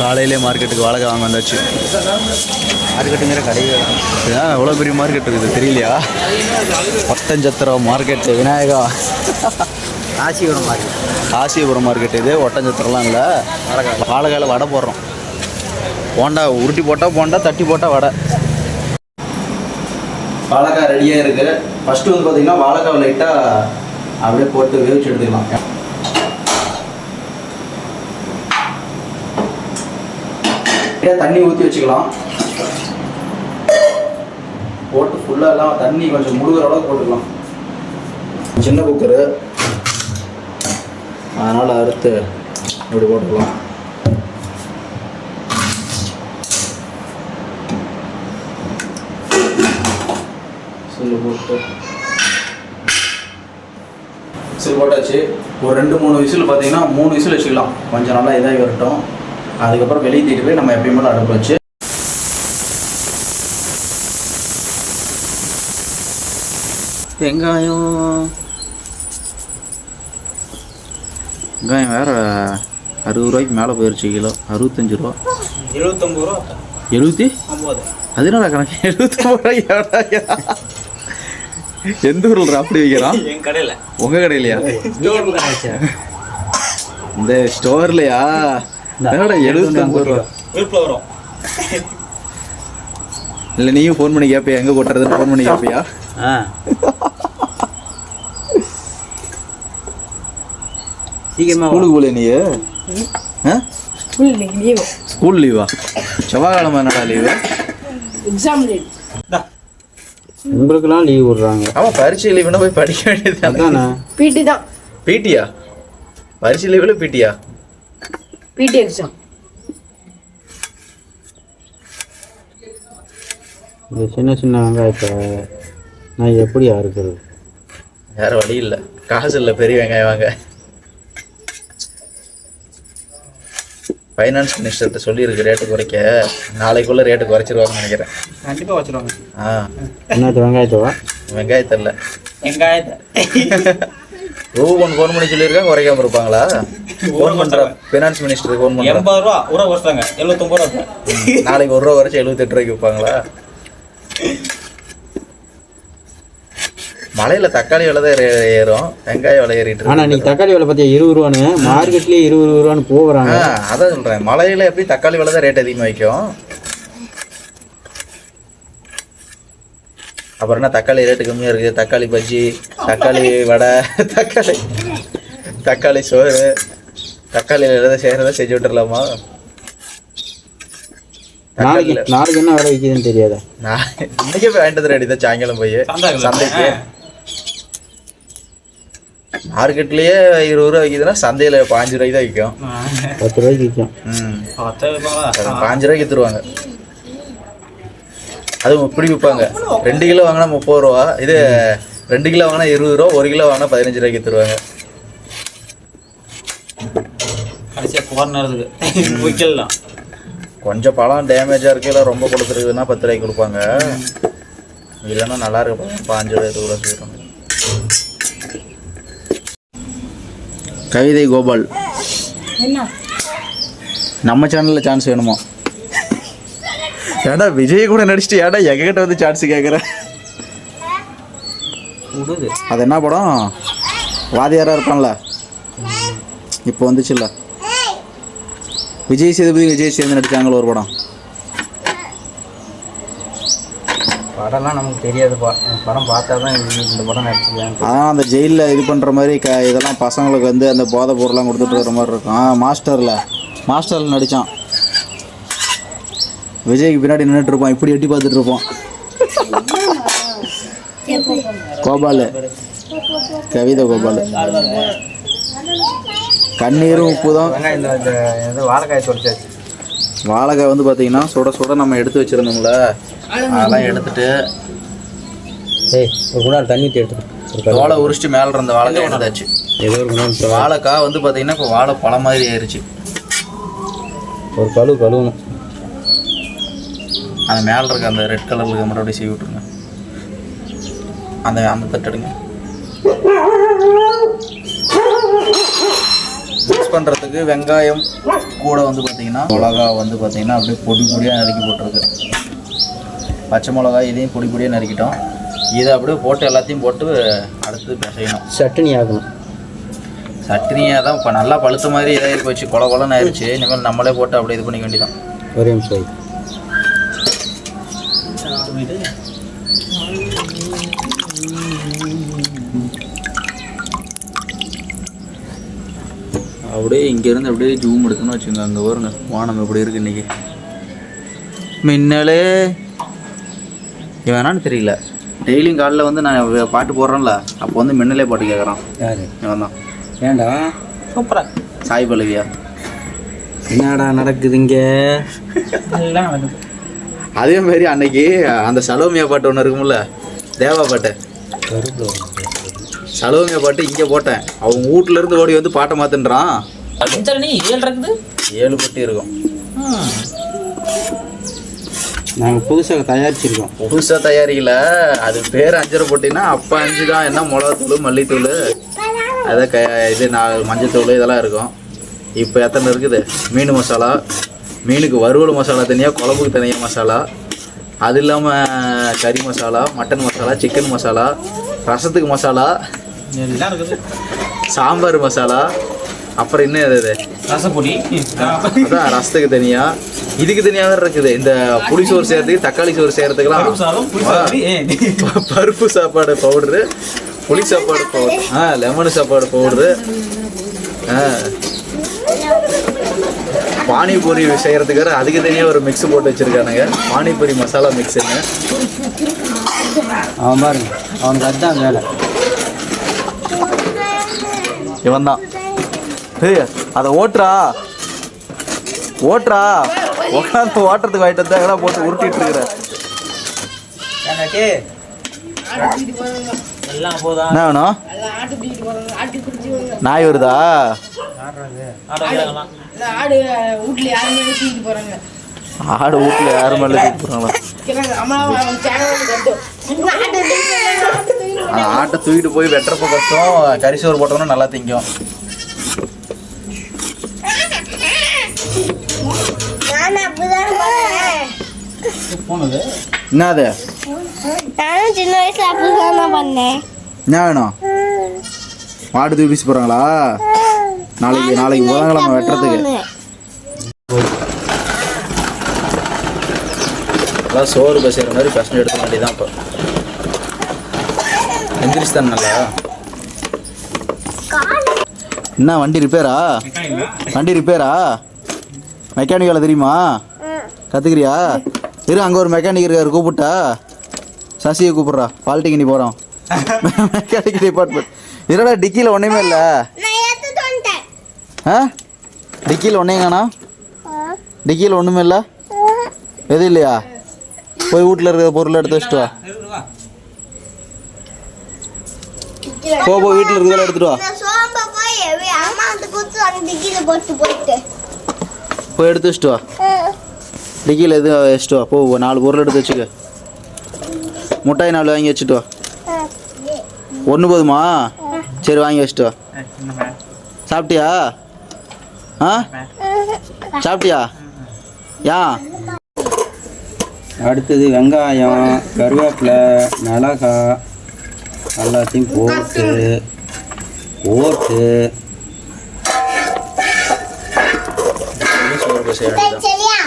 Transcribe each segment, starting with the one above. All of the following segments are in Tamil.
காலையிலே மார்க்கெட்டுக்கு வாழைக்காய் வாங்க வந்தாச்சு. மார்க்கெட்டுங்கிற கடைகள் ஏன் இவ்வளோ பெரிய மார்க்கெட் இருக்குது தெரியலையா? Oddanchatram market Vinayaka. Kasipuram market Kasipuram market இது ஒட்டஞ்சத்திரம்லாம் இல்லை. வாழைக்காயில் வடை போடுறோம். போண்டா உருட்டி போட்டால் போண்டா தட்டி போட்டால் வடை. வாழைக்காய் ரெடியாக இருக்குது ஃபஸ்ட்டு வந்து பார்த்தீங்கன்னா வாழைக்காய் லைட்டாக அப்படியே போட்டு வேவிச்சு எடுத்துக்கலாம். லைட்டாக தண்ணி ஊற்றி வச்சுக்கலாம். போட்டு ஃபுல்லாக எல்லாம் தண்ணி கொஞ்சம் முழுகிற அளவுக்கு போட்டுக்கலாம். சின்ன குக்கரு அதனால் அறுத்து இப்படி போட்டுக்கலாம். சில்லு போட்டு. விசில் போட்டாச்சு. ஒரு ரெண்டு மூணு விசில் பார்த்தீங்கன்னா மூணு விசில் வச்சுக்கலாம். கொஞ்சம் நல்லா இதாகி வரட்டும். அதுக்கப்புறம் வெளியே தீட்டு போய் நம்ம எப்பயும் அடுப்பு வச்சு வெங்காயம். வெங்காயம் வேற அறுபது ரூபாய்க்கு மேலே போயிடுச்சு கிலோ. அறுபத்தஞ்சு ரூபா. எழுபத்தொம்பது ரூபா எழுபத்தி? ஐம்பது. அதனால கணக்கு? எழுபத்தொம்பது ரூபாய்க்கு எந்த ஊரில் அப்படி வைக்கிறான் என் கடையில். உங்க கடையிலையா? இந்த ஸ்டோர்லையா? என்னடா எழுபத்தொம்பது ரூபா? வீட்டில் வரும். இல்லை நீயும் ஃபோன் பண்ணி கேட்பியா எங்கே கொட்டுறதுன்னு ஃபோன் பண்ணி கேட்பியா ஆ. சீக்கிரமா ஸ்கூலுக்கு போல நீ ஸ்கூல் லீவு ஸ்கூல் லீவா செவ்வாய்க்கிழமை என்னடா லீவு எக்ஸாம் லீவ் உங்களுக்கெல்லாம் லீவ் விடுறாங்க. ஆமாம் பரீட்சை லீவுனா போய் படிக்க வேண்டியது அதானே? பிடி தான். பிடியா பரீட்சை லீவில் பிடியா பிடி எக்ஸாம் இந்த சின்ன சின்ன வெங்காயத்தை நான் எப்படியா இருக்கிறது வேற வழி இல்லை. காசு இல்லை பெரிய வெங்காயம் வாங்க. ஃபைனான்ஸ் மினிஸ்டர்கிட்ட சொல்லியிருக்கு ரேட்டு குறைக்க. நாளைக்குள்ள ரேட்டு குறைச்சிருவாங்கன்னு நினைக்கிறேன். கண்டிப்பாக வச்சுருவாங்க ஆ. என்னது வெங்காயத்தவா? வெங்காயத்தில் வெங்காயத்தை. ரூபன் ஃபோன் பண்ணி சொல்லியிருக்காங்க குறைக்காம இருப்பாங்களா? ஃபோன் பண்ணுற ஃபினான்ஸ் மினிஸ்டருக்கு ஃபோன் பண்ணுறேன் எண்பது ரூபா ஊற வச்சுட்டாங்க எழுபத்தொம்பது ரூபா. நாளைக்கு ஒரு ரூபா குறைச்சி எழுபத்தெட்டு ரூபாய்க்கு விற்பாங்களா? மலையில் தக்காளி விலை தான் ஏறும். வெங்காய விலை ஏறிட்டு இருக்கு. ஆனால் இன்னைக்கு தக்காளி விலை பார்த்தியா இருபது ரூபான்னு? மார்க்கெட்லேயே இருபது ரூபான்னு போகிறாங்க. அதான் சொல்கிறேன் மலையில் எப்படி தக்காளி விலை தான் ரேட் அதிகமாக வைக்கும் அப்புறம் என்ன தக்காளி ரேட்டு கம்மியாக இருக்குது. தக்காளி பஜ்ஜி தக்காளி வடை தக்காளி தக்காளி சோறு தக்காளியில் எதாவது செய்கிறத செஞ்சு விட்டுறலாமா? நாளைக்கு நாளைக்கு என்ன விலை விற்கிதுன்னு தெரியாதா? நான் இன்னைக்கே போய் வாங்கிட்டு ரெடி தான் சாயங்காலம் போய். சந்தைக்கு மார்க்கெட்லயே இருபது ரூபா விற்கிதுன்னா சந்தையில் பாஞ்சு ரூபாய்க்கு தான் விற்கும் பத்து ரூபாய்க்கு விற்கும் பாஞ்சு ரூபாய்க்கு விற்றுருவாங்க அதுவும் இப்படி விற்பாங்க ரெண்டு கிலோ வாங்கினா முப்பது ரூபா இது ரெண்டு கிலோ வாங்கினா இருபது ரூபா ஒரு கிலோ வாங்கினா பதினஞ்சு ரூபாய்க்கு விற்றுருவாங்க கடைசியாக போகிறதுக்கு விற்கலாம் கொஞ்சம் பழம் டேமேஜாக இருக்கையில ரொம்ப கொடுத்துருக்குதுன்னா பத்து ரூபாய்க்கு கொடுப்பாங்க. இல்லைன்னா நல்லா இருக்கு பழம் பாஞ்சு ரூபாய் ரூபா சொல்கிறாங்க கவிதை கோபால். என்ன? நம்ம சேனலில் சான்ஸ் வேணுமா? ஏடா விஜய் கூட நடிச்சுட்டு ஏடா எங்ககிட்ட வந்து சான்ஸ் கேட்குற அது என்ன படம்? வாதியாரா இருப்பான்ல. இப்போ வந்துச்சுல்ல. விஜய் சேதுபதி விஜய் சேர்ந்து நடிச்சாங்களோ ஒரு படம். படம்லாம் நமக்கு தெரியாது பா படம் பார்த்தா தான் இந்த படம் நடிச்சிருக்கேன் அதான் அந்த ஜெயிலில் இது பண்ணுற மாதிரி க இதெல்லாம் பசங்களுக்கு வந்து அந்த போதை பொருள்லாம் கொடுத்துட்டு வர மாதிரி இருக்கும். ஆ மாஸ்டரில். மாஸ்டரில் நடித்தான் விஜய்க்கு பின்னாடி நின்றுட்டு இருப்பான் இப்படி எட்டி பார்த்துட்டு இருப்பான் கோபால். கவிதை கோபால். கண்ணீரும் உப்பு தான் வாழைக்காய் தொலைச்சாச்சு வாழைக்காய் வந்து பார்த்தீங்கன்னா சுட சுட நம்ம எடுத்து வச்சுருந்தோம்ல. அதெல்லாம் எடுத்துட்டு ஏய் ஒரு குண்டார் தண்ணி கல் தோலை உரிச்சிட்டு மேலே இருந்த வாழைக்காய் எடுத்தாச்சு. ஏதோ ஒரு குண்டார் வாழைக்காய் வந்து பார்த்தீங்கன்னா இப்போ வாழை பழம் மாதிரி ஆயிருச்சு. ஒரு கழுவு கழுவணும். அந்த மேலே இருக்க அந்த ரெட் கலரில் மறுபடியும் சீவி விட்ருங்க அந்த அந்த தட்டு எடுங்க. மிக்ஸ் பண்ணுறதுக்கு வெங்காயம் கூட வந்து பார்த்தீங்கன்னா மிளகா வந்து பார்த்தீங்கன்னா அப்படியே பொடி பொடியாக நறுக்கி போட்டிருக்கு. பச்சை மிளகா இதையும் பொடி பொடியாக நறுக்கிட்டோம். இதை அப்படியே போட்டு எல்லாத்தையும் போட்டு அடுத்து பிசையணும். சட்னி ஆகணும். சட்னியாக தான் இப்போ நல்லா பழுத்த மாதிரி இதாகி போச்சு கொல கொலன்னு ஆயிடுச்சு இனிமேல் நம்மளே போட்டு அப்படியே இது பண்ணிக்க வேண்டியதான் ஒரே நிமிஷம் வை. அப்படியே இங்கேருந்து அப்படியே ஜூம் எடுக்கணும்னு வச்சுங்க அங்கே வருங்க வானம் எப்படி இருக்கு இன்னைக்கு. மின்னலே. என்னன்னு தெரியல. டெய்லியும் காலைல வந்து நான் பாட்டு போடுறேன்ல அப்போ வந்து மின்னலே பாட்டு கேட்குறான் யாரு? இவன் தான். ஏண்டா சூப்பரா. சாய் பல்லவியா. என்னடா நடக்குது இங்க? அதே மாதிரி அன்னைக்கு அந்த சலோமியா பாட்டு ஒன்று இருக்கும்ல தேவா பாட்டு. சலோமியா பாட்டு இங்கே போட்டேன். அவங்க வீட்ல இருந்து ஓடி வந்து பாட்டை மாத்துன்றான் ஏழு பட்டி இருக்கும். நாங்கள் புதுசாக தயாரிச்சிருக்கோம். புதுசாக தயாரிக்கல. அது பேர் அஞ்சரை போட்டினா அப்போ அஞ்சு தான். என்ன மிளகாத்தூள் மல்லித்தூள்? அதை க இது நான் மஞ்சத்தூள் இதெல்லாம் இருக்கும். இப்போ எத்தனை இருக்குது? மீன் மசாலா. மீனுக்கு வறுவல் மசாலா தனியாக குழம்புக்கு தனியாக மசாலா. அது இல்லாமல் கறி மசாலா மட்டன் மசாலா சிக்கன் மசாலா ரசத்துக்கு மசாலா சாம்பார் மசாலா அப்புறம் என்ன இது ரசப்பொடி. அதான் ரசத்துக்கு தனியா. இதுக்கு தனியாக இருக்குது. இந்த புளி சோறு செய்யறதுக்கு தக்காளி சோறு செய்யறதுக்குலாம் பருப்பு சாப்பாடு பவுடரு புளி சாப்பாடு பவுடர் ஆ லெமன் சாப்பாடு பவுடரு ஆ. பானிபூரி செய்யறதுக்கு வேற அதுக்கு தனியாக ஒரு மிக்ஸ் போட்டு வச்சிருக்கானுங்க. பானிபூரி மசாலா மிக்ஸுன்னு அவன் பாருங்க அவனுக்கு அதுதான் வேலை. இவன் தான். அதை ஓட்டுறா. ஓட்டுறா. உட்காந்து ஓட்டுறதுக்கு வாங்கிட்டு வந்தா எல்லாம் போட்டு உருட்டிட்டு இருக்கிற? எல்லாம் போதா? என்ன வேணும்? நாய் வருதா? ஆடு வீட்டுல யாரும் மேலே போகிறாங்களா ஆட்டை தூக்கிட்டு போய் வெட்டுறப்ப கஷ்டம் கரிசோறு போட்டோம்னா நல்லா திங்கும். என்னது? நானும் சின்ன வயசுல அப்படிதான் தான் பண்ணேன். என்ன வேணும்? மாடு தூக்கி வீசி போகிறாங்களா நாளைக்கு நாளைக்கு புதன்கிழமை வெட்டுறதுக்கு. அதான் சோறு பசிக்கிற மாதிரி பசங்க எடுக்க வேண்டியதான் இப்போ. எந்திரிச்சு தானே நல்லா என்ன வண்டி ரிப்பேரா வண்டி ரிப்பேரா மெக்கானிக் வேலை தெரியுமா? கற்றுக்கிறியா இரு அங்கே ஒரு மெக்கானிக் இருக்காரு கூப்பிட்டா. சசியை கூப்பிட்றா. பாலிடெக்னிக் நீ போகிறோம் மெக்கானிக் டிபார்ட்மெண்ட் இருடா டிக்கியில் ஒன்றுமே இல்லை? ஆ டிக்கியில் ஒன்றேங்கண்ணா டிக்கியில் ஒன்றுமே இல்லை? எதுவும் இல்லையா? போய் வீட்டில் இருக்கிற பொருளை எடுத்து வச்சுட்டு வா. போ போ வீட்டில் இருக்கிறதெல்லாம் எடுத்துட்டு வா. போய் எடுத்து வச்சுட்டு வா. டிக்கியில் எதுவும் வச்சுட்டு வா. போ நாலு பொருள் எடுத்து வச்சுக்க. முட்டாய் நாலு வாங்கி வச்சுட்டு வா. ஒன்று போதுமா? சரி வாங்கி வச்சுட்டு வா. சாப்பிட்டியா? ஆ? சாப்பிட்டியா? ஏன் அடுத்தது வெங்காயம் கருவேப்பிலை மிளகாய் எல்லாத்தையும் போட்டு போட்டு சோறு செய்ய வேண்டியதான்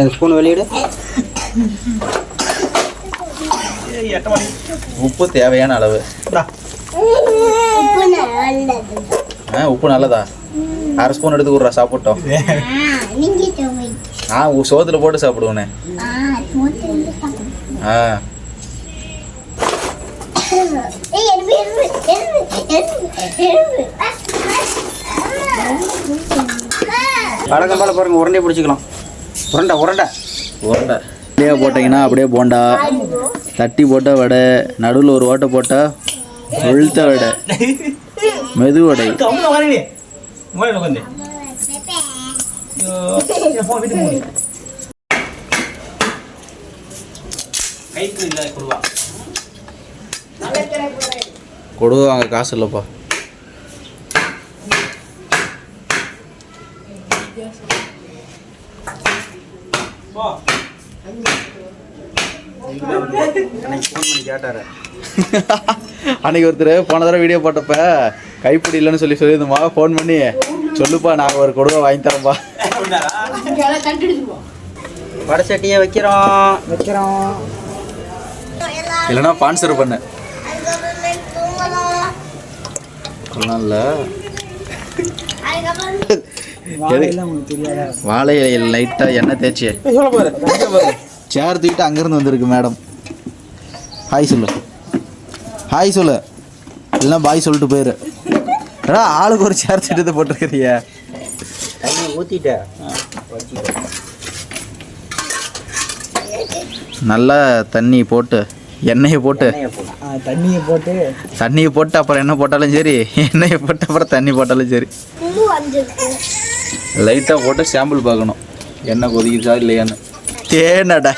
என் ஸ்பூன் வெளியிடு. உப்பு தேவையான அளவு. உப்பு நல்லது. ஆ உப்பு நல்லதா? அரை ஸ்பூன் எடுத்து விட்றா சாப்பிட்டோம். ஆ சோத்துல போட்டு சாப்பிடுவேனே ஆ போட்டு வந்து சாப்பிடு. ஆ ஏய் எறும்பு எறும்பு எறும்பு எறும்பு எறும்பு ஆ, ஆ. வடக்கம் போல பாருங்க உருண்டை பிடிச்சிக்கலாம். உருண்டை உருண்டை. உருண்டை. அப்படியே போட்டிங்கன்னா அப்படியே போண்டா தட்டி போட்டால் வடை நடுவில் ஒரு ஓட்டை போட்டால் உளுத்த வடை மெது வடை. கொடுவா. வாங்க காசு இல்லைப்பா. அன்னைக்கு ஒருத்தர் போன தடவை வீடியோ போட்டப்ப கைப்பிடி இல்லைன்னு சொல்லி சொல்லியிருந்தோமா ஃபோன் பண்ணி சொல்லுப்பா நாங்கள் ஒரு கொடுவா வாங்கி தரோம்ப்பா வடை சட்டியை வைக்கிறோம். வைக்கிறோம். இல்லைன்னா ஸ்பான்சர் பண்ணு. சொல்லலாம் இல்லை வாழையெல்லாம் உங்களுக்கு தெரியாதா? வாழை இலையில் லைட்டாக எண்ணெய் தேய்ச்சி. சேர் தூக்கிட்டு அங்கேருந்து வந்திருக்கு மேடம் ஹாய் சொல்லு. ஹாய் சொல்லு. இல்லைன்னா பாய் சொல்லிட்டு போயிரு. ஏடா ஆளுக்கு ஒரு சேர் தூக்கிட்டு போட்டிருக்கிறிய? ஊற்றிட்டேன் நல்லா தண்ணி போட்டு எண்ணெயை போட்டு. தண்ணியை போட்டு. தண்ணியை போட்டு அப்புறம் எண்ணெய் போட்டாலும் சரி. எண்ணெயை போட்டு அப்புறம் தண்ணி போட்டாலும் சரி. லைட்டாக போட்டு சாம்பிள் பார்க்கணும். எண்ணெய் கொதிக்குதா இல்லையான்னு. தேனடா.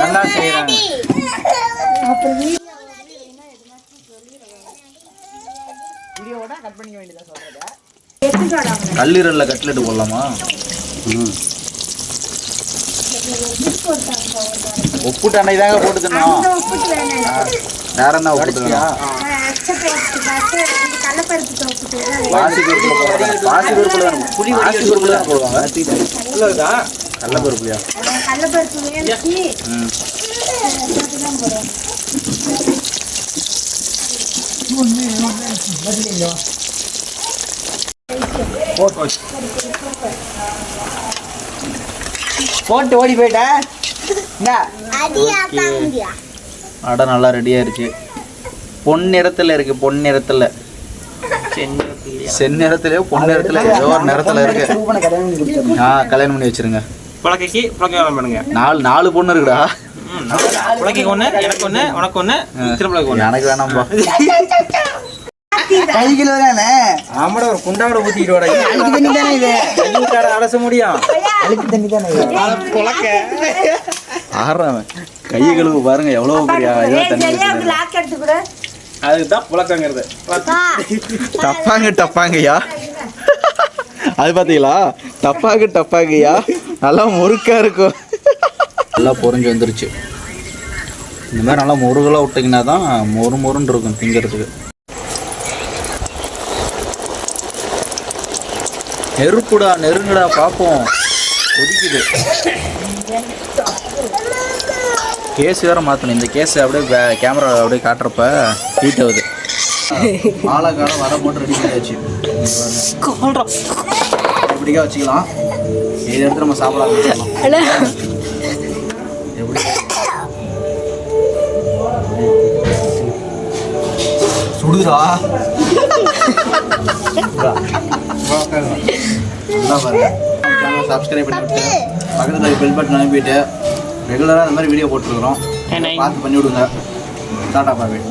நல்லா செய்கிறாங்க கல்லீரலில் கட்லெட் போடலாமா? உப்புட்டு அன்னைக்கு தாங்க போட்டு தின்னோம் வேற என்ன உப்புட்டு பாசி பருப்புல போடுறாங்க போட்டு ஓடி போயிட்டேன் அடை நல்லா ரெடி ஆயிருச்சு. பொன் நிறத்துல இருக்கு பொன் நிறத்துல செந்நிறத்துலயோ பொன் நிறத்துல ஏதோ ஒரு நிறத்துல இருக்கு. ஆ கல்யாணம் பண்ணி வச்சிருங்க. புழக்கைக்கு புழக்கை பண்ணுங்க. நாலு நாலு பொண்ணு இருக்குடா. புழக்கைக்கு ஒன்று எனக்கு ஒன்று உனக்கு ஒன்று திருப்பலக்கு ஒன்று எனக்கு வேணாம்பா. தானே? ஆமாடா ஒரு குண்டாவோட ஊத்திக்கிட்டு வாடா. இது? முடியும். அழுக்கு தண்ணி தானே இது ஆடுறான் கையை கழுவு பாருங்க எவ்வளவு பெரிய இதா தண்ணி வச்சிருக்காரு. அதுக்கு தான் புழக்கங்கிறது. டப்பாங்க டப்பாங்கய்யா அது பாத்தீங்களா? டப்பாங்க டப்பாங்கய்யா நல்லா முறுக்கா இருக்கும். நல்லா பொரிஞ்சு வந்துருச்சு. இந்த மாதிரி நல்லா முருகலாக விட்டிங்கன்னா தான் மொறு மொறுன்னு இருக்கும் திங்கிறதுக்கு. நெருப்புடா நெருங்குடா பார்ப்போம் கொதிக்குது. கேஸ் வேற மாற்றணும் இந்த கேஸ் அப்படியே கேமரா அப்படியே காட்டுறப்ப ஹீட் ஆகுது. ஆளாக்காலம் வடை போட்டு ரெடி பண்ணியாச்சு. எப்படிக்கா வச்சுக்கலாம். இதை எடுத்து நம்ம சாப்பிட ஆரம்பிச்சிடலாம் எப்படி? சுடுதுடா. நல்லா பாருங்க. சேனல் சப்ஸ்கிரைப் பண்ணி விட்டு பக்கத்தில் பெல் பட்டன் அனுப்பிட்டு ரெகுலராக இந்த மாதிரி வீடியோ போட்டுருக்குறோம். பார்த்து பண்ணி விடுங்க. டாட்டா பாய்